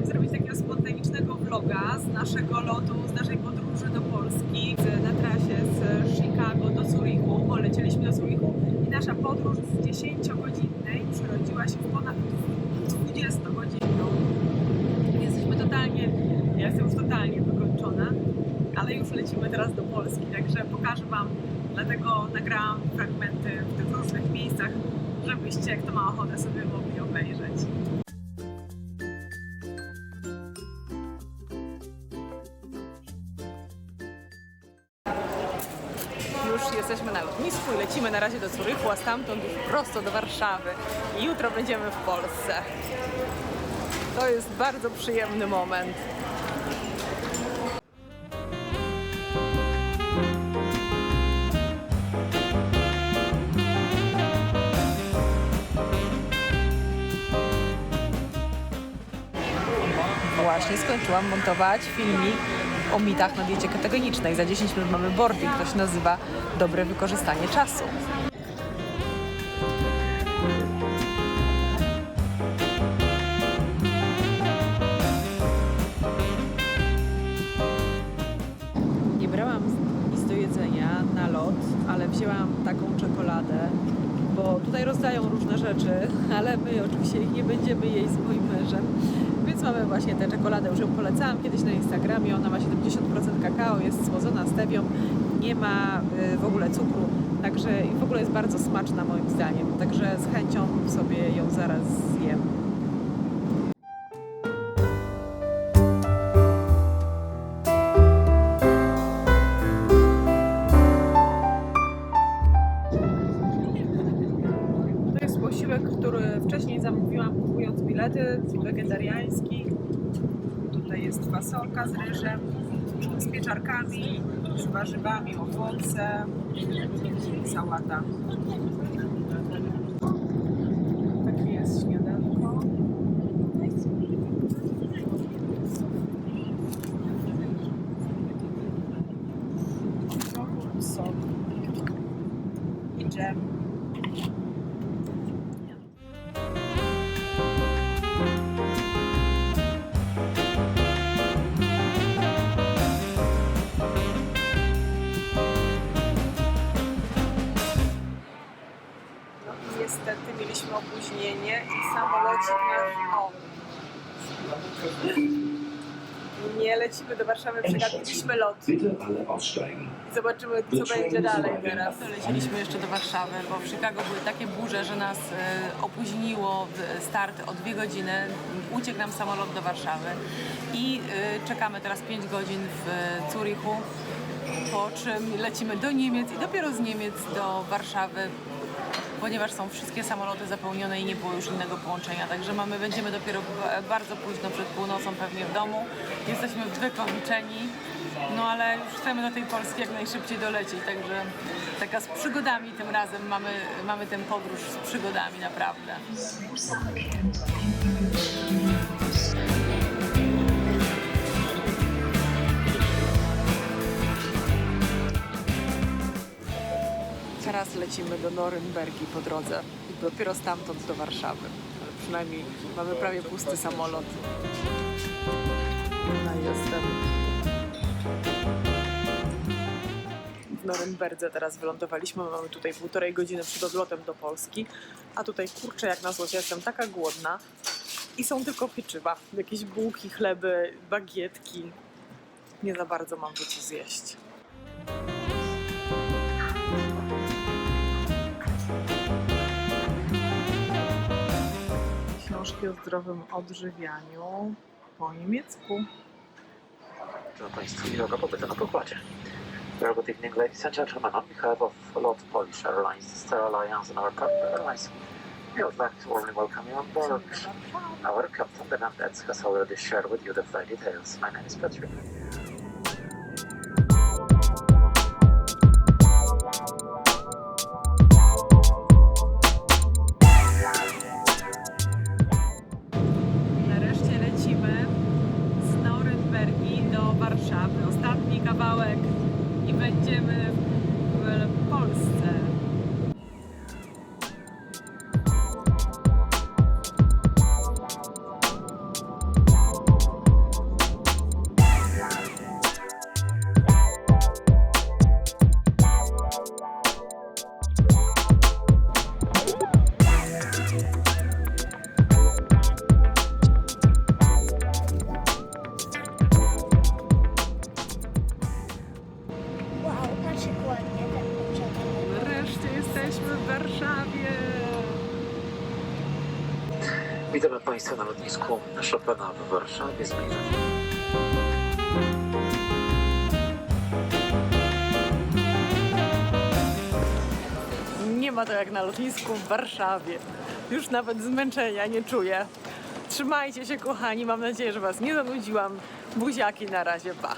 postanowiłam zrobić takiego spontanicznego vloga z naszego lotu, z naszej podróży do Polski na trasie z Chicago do Zurichu, bo lecieliśmy do Zurichu i nasza podróż z 10-godzinnej przerodziła się w ponad 20-godzinną. Jesteśmy totalnie, ja jestem już totalnie wykończona, ale już lecimy teraz do Polski, także pokażę Wam, dlatego nagrałam fragmenty w tych różnych miejscach, żebyście, kto ma ochotę, sobie mogli obejrzeć. Już jesteśmy na lotnisku i lecimy na razie do Zurychu, a stamtąd już prosto do Warszawy. Jutro będziemy w Polsce. To jest bardzo przyjemny moment. Właśnie skończyłam montować filmik o mitach na diecie ketogenicznej. Za 10 minut mamy boarding, to się nazywa dobre wykorzystanie czasu. Nie brałam nic do jedzenia na lot, ale wzięłam taką czekoladę, tutaj rozdają różne rzeczy, ale my oczywiście ich nie będziemy jeść z moim mężem. Więc mamy właśnie tę czekoladę, już ją polecałam kiedyś na Instagramie, ona ma 70% kakao, jest słodzona stewią, nie ma y, w ogóle cukru, także i w ogóle jest bardzo smaczna moim zdaniem, także z chęcią sobie ją zaraz zjem. Zamówiłam kupując bilety, wegetariański. Tutaj jest fasolka z ryżem, z pieczarkami, z warzywami, owoce, sałata. Takie jest śniadanko. Sok, i. opóźnienie i samolocik nasz... O. Nie lecimy do Warszawy, przegapiliśmy lot. Zobaczymy, co będzie dalej teraz. Leciliśmy jeszcze do Warszawy, bo w Chicago były takie burze, że nas e, opóźniło start o dwie godziny. Uciekł nam samolot do Warszawy i e, czekamy teraz 5 godzin w Zurichu, po czym lecimy do Niemiec i dopiero z Niemiec do Warszawy ponieważ są wszystkie samoloty zapełnione i nie było już innego połączenia. Także mamy, będziemy dopiero bardzo późno przed północą pewnie w domu. Jesteśmy wykończeni, no ale już chcemy do tej Polski jak najszybciej dolecieć. Także taka z przygodami tym razem mamy, mamy tę podróż z przygodami naprawdę. Teraz lecimy do Norymbergi po drodze i dopiero stamtąd do Warszawy. Ale przynajmniej mamy prawie pusty samolot. No jestem w Norymberdze teraz wylądowaliśmy. Mamy tutaj półtorej godziny przed odlotem do Polski. A tutaj kurczę jak na złocie, jestem taka głodna. I są tylko pieczywa, jakieś bułki, chleby, bagietki. Nie za bardzo mam co zjeść. Książki o zdrowym odżywianiu po niemiecku. Dla Państwa miłego pobytu na pokładzie. Very good evening, ladies and gentlemen. On behalf of LOT Polish Airlines, Star Alliance and our partner airlines, we would like to warmly welcome you on board. Our captain, Bernard Etz, has already shared with you the flight details. My name is Patrick. Kawałek i będziemy w Polsce. Witamy Państwa na lotnisku Chopina w Warszawie. Zbliża Nie ma to jak na lotnisku w Warszawie. Już nawet zmęczenia nie czuję. Trzymajcie się kochani, mam nadzieję, że Was nie zanudziłam. Buziaki na razie, pa.